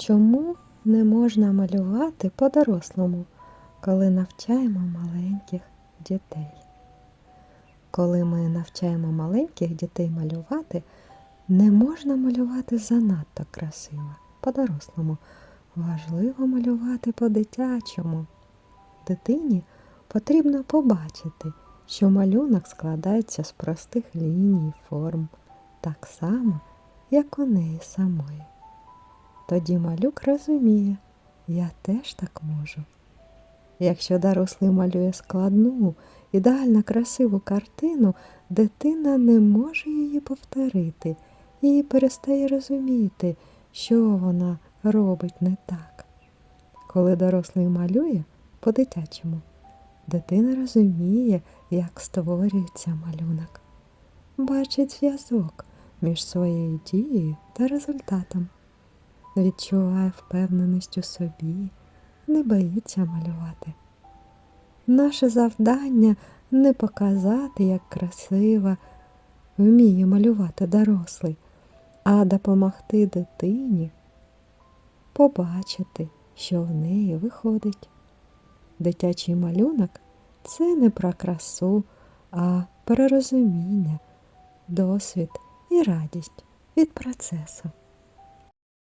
Чому не можна малювати по-дорослому, коли навчаємо маленьких дітей? Коли ми навчаємо маленьких дітей малювати, не можна малювати занадто красиво, по-дорослому. Важливо малювати по-дитячому. Дитині потрібно побачити, що малюнок складається з простих ліній, форм, так само, як у неї самої. Тоді малюк розуміє, я теж так можу. Якщо дорослий малює складну, ідеально красиву картину, дитина не може її повторити і перестає розуміти, що вона робить не так. Коли дорослий малює по-дитячому, дитина розуміє, як створюється малюнок, бачить зв'язок між своєю дією та результатом відчуває впевненість у собі, не боїться малювати. Наше завдання не показати, як красиво вміє малювати дорослий, а допомогти дитині побачити, що в неї виходить. Дитячий малюнок це не про красу, а про розуміння, досвід і радість від процесу.